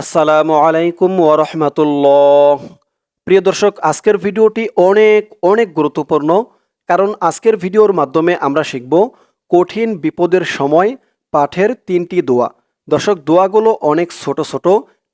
আসসালামু আলাইকুম ওরহমতুল্লাহ প্রিয় দর্শক, আজকের ভিডিওটি অনেক অনেক গুরুত্বপূর্ণ, কারণ আজকের ভিডিওর মাধ্যমে আমরা শিখব কঠিন বিপদের সময় পাঠের তিনটি দোয়া। দর্শক, দোয়াগুলো অনেক ছোট ছোট,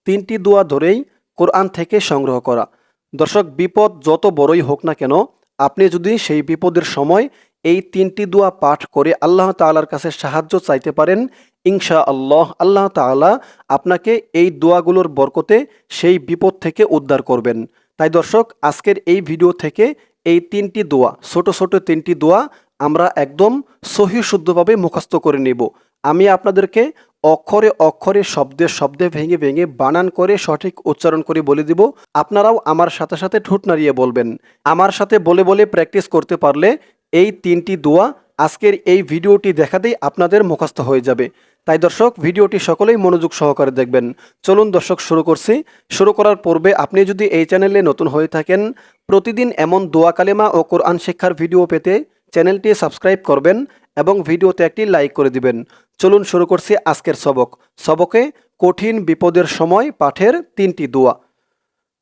তিনটি দোয়া ধরেই কোরআন থেকে সংগ্রহ করা। দর্শক, বিপদ যত বড়ই হোক না কেন, আপনি যদি সেই বিপদের সময় এই তিনটি দোয়া পাঠ করে আল্লাহ তাআলার কাছে সাহায্য চাইতে পারেন ইনশা আল্লাহ আল্লাহ তাআলা আপনাকে এই দোয়াগুলোর বরকতে সেই বিপদ থেকে উদ্ধার করবেন। তাই দর্শক, আজকের এই ভিডিও থেকে এই তিনটি দোয়া, ছোট ছোট তিনটি দোয়া আমরা একদম সহি শুদ্ধভাবে মুখস্থ করে নেব। আমি আপনাদেরকে অক্ষরে অক্ষরে, শব্দে শব্দে, ভেঙে ভেঙে, বানান করে, সঠিক উচ্চারণ করে বলে দিব। আপনারাও আমার সাথে সাথে ঠোঁট নাড়িয়ে বলবেন। আমার সাথে বলে বলে প্র্যাকটিস করতে পারলে এই তিনটি দোয়া আজকের এই ভিডিওটি দেখাতেই আপনাদের মুখস্থ হয়ে যাবে। তাই দর্শক ভিডিওটি সকলেই মনোযোগ সহকারে দেখবেন চলুন দর্শক শুরু করছি শুরু করার পূর্বে আপনি যদি এই চ্যানেলে নতুন হয়ে থাকেন প্রতিদিন এমন দোয়া কালেমা ও কোরআন শিক্ষার ভিডিও পেতে চ্যানেলটি সাবস্ক্রাইব করবেন এবং ভিডিওতে একটি লাইক করে দিবেন চলুন শুরু করছি আজকের সবক সবকে কঠিন বিপদের সময় পাঠের তিনটি দোয়া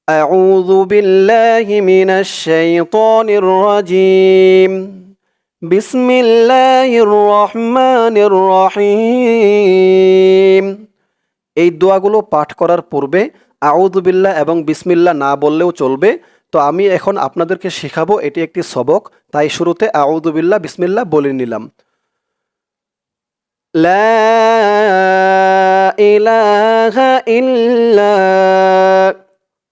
أعوذ بالله من الشيطان الرجيم بسم الله الرحمن الرحيم এই দোয়াগুলো পাঠ করার পূর্বে আউযুবিল্লাহ এবং বিসমিল্লাহ না বললেও চলবে তো আমি এখন আপনাদেরকে শেখাবো এটি একটি সবক তাই শুরুতে আউযুবিল্লাহ বিসমিল্লাহ বলে নিলাম লা ইলাহা ইল্লা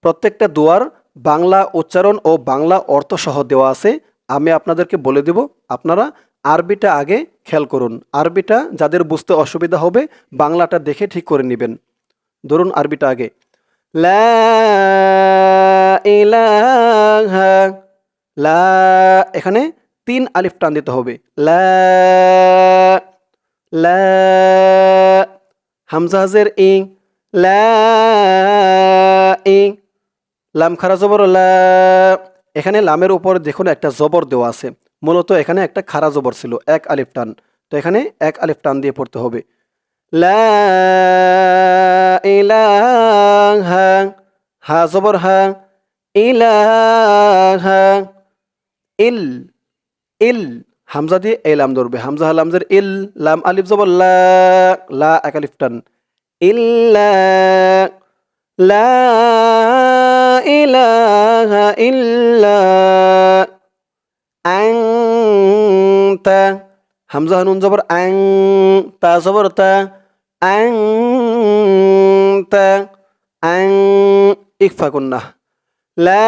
প্রত্যেকটা দোয়ার বাংলা উচ্চারণ ও বাংলা অর্থ সহ দেওয়া আছে আমি আপনাদেরকে বলে দেব, আপনারা আরবিটা আগে খেয়াল করুন। আরবিটা যাদের বুঝতে অসুবিধা হবে, বাংলাটা দেখে ঠিক করে নেবেন। ধরুন আরবিটা আগে। লা এখানে তিন আলিফ টান দিতে হবে। লা হামজাহাজের ই, লা, ই, লাম খারা লা এখানে লামের উপর দেখুন একটা জবর দেওয়া আছে। মূলত এখানে একটা খারা জবর ছিল, এক আলিফ টান। তো এখানে এক আলিফ টান দিয়ে পড়তে হবে। ইলাহা, হা জবর, হা। ইলাহা, ইল ইল। হামজা দিয়ে এই লাম ধরবে। হামজা হালামজের ইল, লাম, আলিফ, জবর, লা লা, এক আলিফ টান। ইল্লা লা ইলাহা ইল্লা আনতা। হামজা নুন জবর আং তা জবর আং তা আং ইকফা লা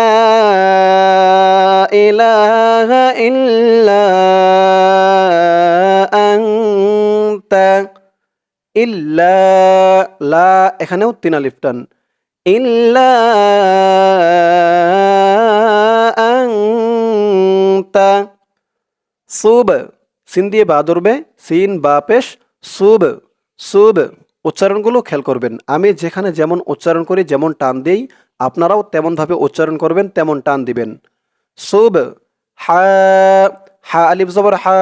ইলাহা ইল্লা আনতা, ইল্লা লা। এখানেও তিন আলিফ ইল্লা আনতা সুব সিন বা ধরবে সিন বা পেশ, সুব সুব উচ্চারণগুলো খেয়াল করবেন। আমি যেখানে যেমন উচ্চারণ করি, যেমন টান দিই, আপনারাও তেমনভাবে উচ্চারণ করবেন, তেমন টান দিবেন। সুব, হা হা আলিফ জবর, হা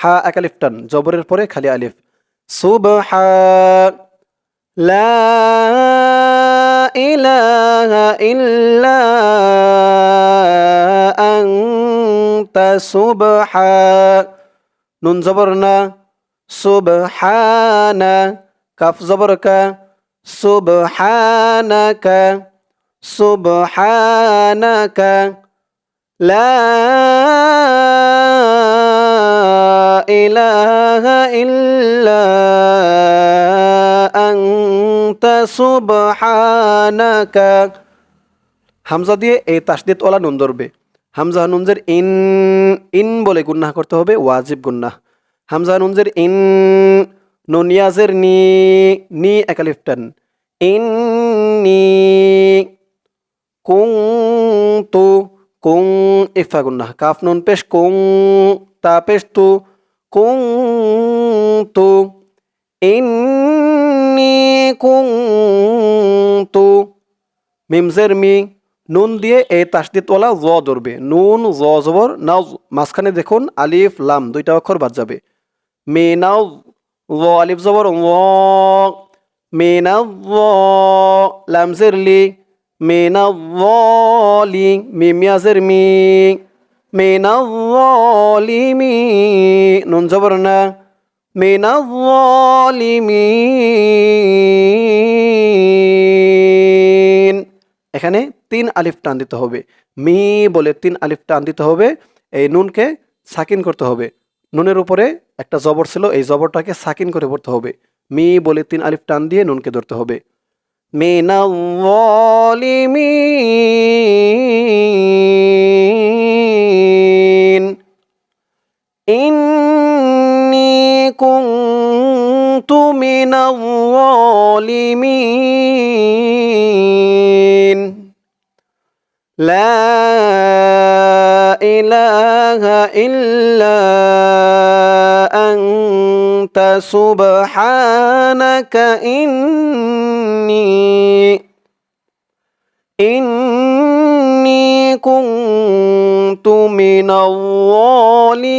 হা এক আলিফ টান, জবরের পরে খালি আলিফ। সুব, হা লা ইলাহা ইল্লা আনতা সুবহা নুন জবর না সুবহানা কাফ জবর কা সুবহানাকা সুবহানাকা লা ইলাহা ইল্লা আনতা সুবহানাকা হামজা দিয়ে এই ওলা নুন ধরবে। হামজা ইন ইন বলে গুন্নাহ করতে হবে, ওয়াজিব গুন্নাহ হামজা ইন নুনিয়াজের নি নি একালিফটান ইন নি কুং তু, কুং ইফা গুন্নাহ কাফ নুন পেশ কুং, তা পেশ তু, কুং তু ইন্নি কুং তু মিমজের মি, নুন দিয়ে এই তাসদিদওয়ালা জ ধরবে। নুন, জ, জবর, নাও, মাঝখানে দেখুন আলিফ, লাম, দুইটা অক্ষর বাদ যাবে। মে, নাও ল আলিফ, জবর ল মিনাল্লাহ লাম, জের লি মিনাল্লালি মিম ইয়া জের মি মিনাল্লালিমি নুন, জবর, না। মিনাল্লালিমিন এখানে তিন আলিফ টান দিতে হবে। মি বলে তিন আলিফ টান দিতে হবে। এই নুনকে সাকিন করতে হবে। নুনের উপরে একটা জবর ছিল, এই জবরটাকে সাকিন করে পড়তে হবে। মি বলে তিন আলিফ টান দিয়ে নুনকে ধরতে হবে। মিনাল্লালিমিন كنت من الظالمين. لا إله إلا أنت سبحانك إني إني كنت من الظالمين.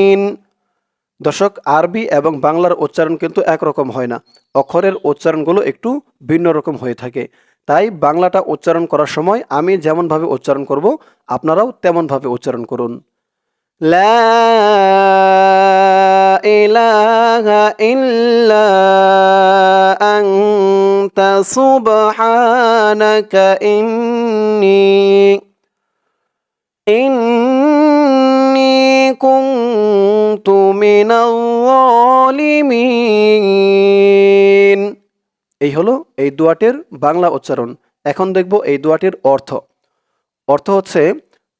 দর্শক, আরবি এবং বাংলার উচ্চারণ কিন্তু একরকম হয় না। অক্ষরের উচ্চারণগুলো একটু ভিন্ন রকম হয়ে থাকে। তাই বাংলাটা উচ্চারণ করার সময় আমি যেমনভাবে উচ্চারণ করব, আপনারাও তেমনভাবে উচ্চারণ করুন। সুবহানাকা ইন্নী من الظالمين এই হলো এই দোয়াটির বাংলা উচ্চারণ এখন দেখব এই দোয়াটির অর্থ অর্থ হচ্ছে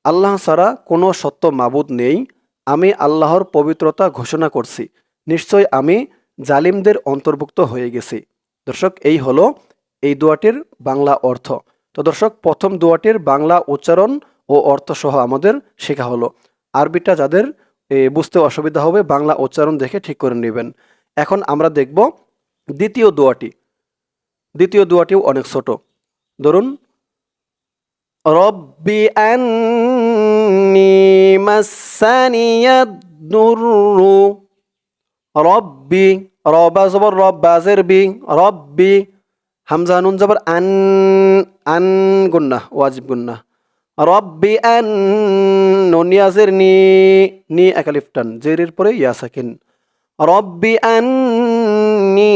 আল্লাহ ছাড়া কোনো সত্য মাবুদ নেই আমি আল্লাহর পবিত্রতা ঘোষণা করছি নিশ্চয় আমি জালিমদের অন্তর্ভুক্ত হয়ে গেছি দর্শক এই হলো এই দোয়াটির বাংলা অর্থ তো দর্শক প্রথম দোয়াটির বাংলা উচ্চারণ ও অর্থ সহ আমাদের শেখা হলো আরবিটা যাদের এ, বুঝতে অসুবিধা হবে, বাংলা উচ্চারণ দেখে ঠিক করে নেবেন। এখন আমরা দেখব দ্বিতীয় দোয়াটি। দ্বিতীয় দোয়াটিও অনেক ছোট। ধরুন, রব্বি আন্নি রব্বি, রবা জবর রব বাজের বি রব্বি, হামজা জবর, আন আন গুন্না, ওয়াজিব গুন্না। রব্বি আন নি নি একালিফটান জেরের পরে ইয়া সাকিন। রব্বি আন্নি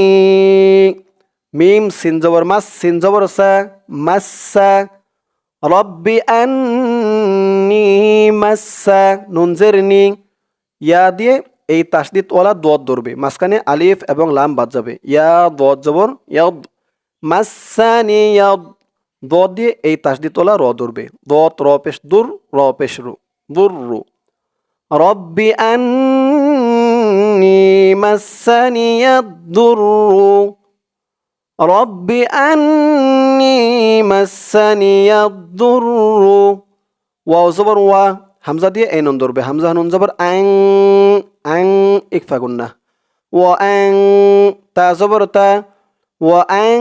মিম, সিন জবর মাস, সিন জবর সা, মাসা রব্বি আন্নি মাসা নুন জের নি ইয়া দিয়ে এই তাসদিদ ওয়ালা দোয়াত ধরবে। মাঝখানে আলিফ এবং লাম বাদ যাবে। ইয়া দোয়াত জবর, ইয়াদ। মাসানি ইয়াদ। দোয়াত দিয়ে এই তাসদিদ ওয়ালা র ধরবে। দোয়াত র পেশ দুর র পেশ রু, দুর রু। রব্বি আন্নি মাসানি ইয়াদ-দুররু রব্বি আন্নি মাসানি ইয়াদ-দুররু ওয়াও জবর ওয়া, হামজা দিয়ে এই নুন ধরবে। হামজা নুন জবর আং আং, ইকফা গুন্না। ও আং, তা জবর তা। ও আং,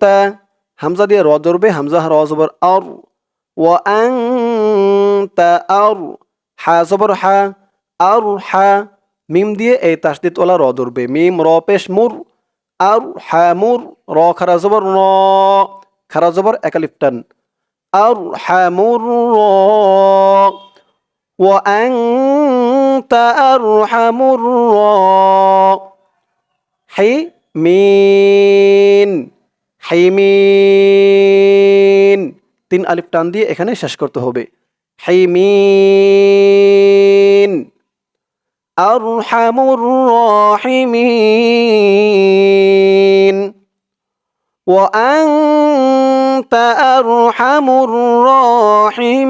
তা হামজা দিয়ে র জরবে হামজা র জবর আর ও আং তা আর হা জবর হা আর হা, মিম দিয়ে এই তাসদিদ ওলা র ধরবে। মিম, র, পেশ, মুর আর হা, মুর, র, খারা জবর, ন, খারা জবর একালিপ্টান আর হা, মুর, র ও আং তা আর হা, মুর, র, হে, মিন। হাইমিন তিন আলিফ টান দিয়ে এখানে শেষ করতে হবে হাইমিন আরহামুর রাহিমিন وأنت أرحم الراحمين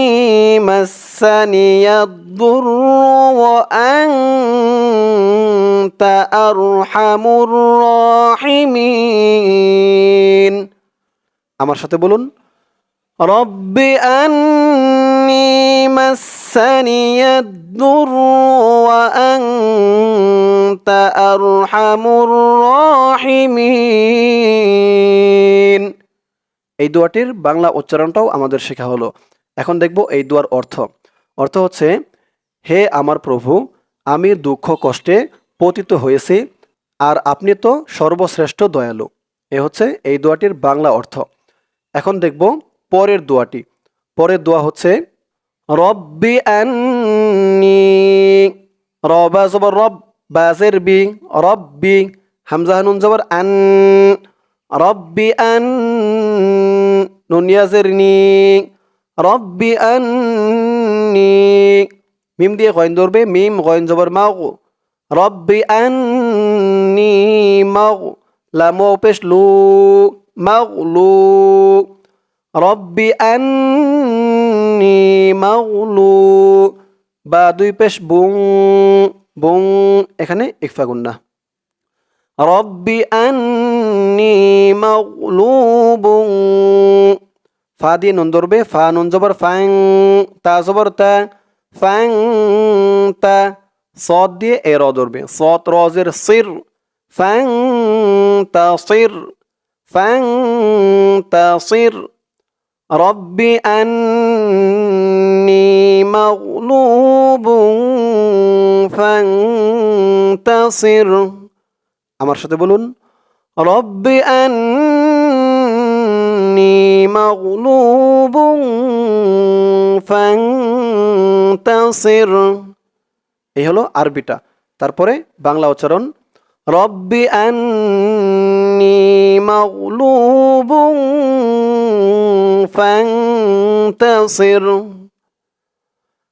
আন্নি মাসানিয়া الضر وأنت أرحم الراحمين আমার সাথে বলুন রব্বি আন্নি মাসানিয়া الضر وأنت أرحم الراحمين এই দোয়াটির বাংলা উচ্চারণটাও আমাদের শেখা হলো এখন দেখব এই দুয়ার অর্থ। অর্থ হচ্ছে, হে আমার প্রভু, আমি দুঃখ কষ্টে পতিত হয়েছি, আর আপনি তো সর্বশ্রেষ্ঠ দয়ালু। এ হচ্ছে এই দোয়াটির বাংলা অর্থ। এখন দেখব পরের দোয়াটি পরের দোয়া হচ্ছে, রব্বি আন্নি, রবা জবর রব, বাজের বি, রব্বি, হামজা নুন জবর আন, রব্বি আন, নুন ইয়াজের নি রব্বি আন্নি। মিম দিয়ে গয়ন ধরবে, মিম গয়ন জবর মাও রব্বি আন্নি মাও লামো পেশ লু মাও লু রব্বি আন্নি মাগলু, বা দুই পেশ বুং বুং, এখানে ইকফা গুন্না। রব্বি আন্নি মাগলুবুং ফা দিয়ে নুন ধরবে ফা নুন জবর ফ্যাং তা জবর তা ফ্যাং তা সদ দিয়ে এ র ধরবে। সত রজের সির, ফ্যাং তা সির, ফ্যাং তা সির। রব্বি আন্নি তা শির আমার সাথে বলুন, রব্বি আন্নি أني مغلوب فانتصر এই হলো আরবিটা তারপরে বাংলা উচ্চারণ রব্বি আন্নি মাগলুব فانتصر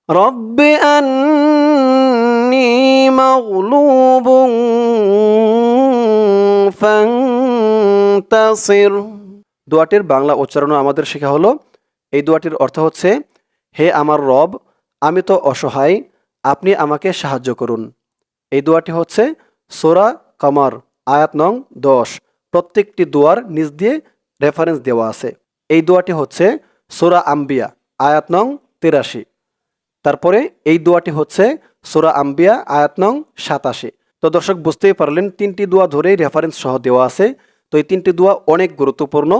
رب أني مغلوب فانتصر দোয়াটির বাংলা উচ্চারণ আমাদের শেখা হলো। এই দোয়াটির অর্থ হচ্ছে, হে আমার রব, আমি তো অসহায়, আপনি আমাকে সাহায্য করুন। এই দোয়াটি হচ্ছে সোরা কামার, আয়াত নং দশ। প্রত্যেকটি দোয়ার নিজ দিয়ে রেফারেন্স দেওয়া আছে। এই দোয়াটি হচ্ছে সোরা আম্বিয়া, আয়াত নং তিরাশি। তারপরে এই দোয়াটি হচ্ছে সোরা আম্বিয়া, আয়াত নং সাতাশি। তো দর্শক, বুঝতেই পারলেন, তিনটি দোয়া ধরেই রেফারেন্স সহ দেওয়া আছে। তো এই তিনটি দোয়া অনেক গুরুত্বপূর্ণ।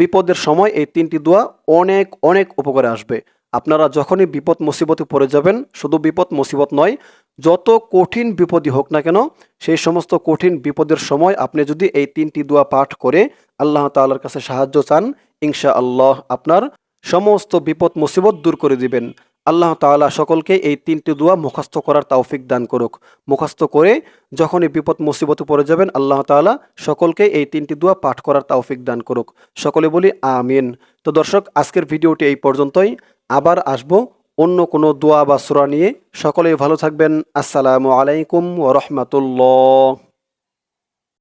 বিপদের সময় এই তিনটি দোয়া অনেক অনেক উপকারে আসবে। আপনারা যখনই বিপদ, মুসিবতে পড়ে যাবেন, শুধু বিপদ, মুসিবত নয়, যত কঠিন বিপদই হোক না কেন, সেই সমস্ত কঠিন বিপদের সময় আপনি যদি এই তিনটি দোয়া পাঠ করে আল্লাহ তাআলার কাছে সাহায্য চান ইনশা আল্লাহ আপনার সমস্ত বিপদ, মুসিবত দূর করে দিবেন। আল্লাহ তাআলা সকলকে এই তিনটি দোয়া মুখস্থ করার তৌফিক দান করুক। মুখস্থ করে যখনই বিপদ, মুসিবতে পড়ে যাবেন, আল্লাহ তাআলা সকলকে এই তিনটি দোয়া পাঠ করার তৌফিক দান করুক। সকলে বলি আমিন। তো দর্শক, আজকের ভিডিওটি এই পর্যন্তই। আবার আসব অন্য কোনো দোয়া বা সুরা নিয়ে। সকলেই ভালো থাকবেন। আসসালামু আলাইকুম ওরহমতুল্লাহ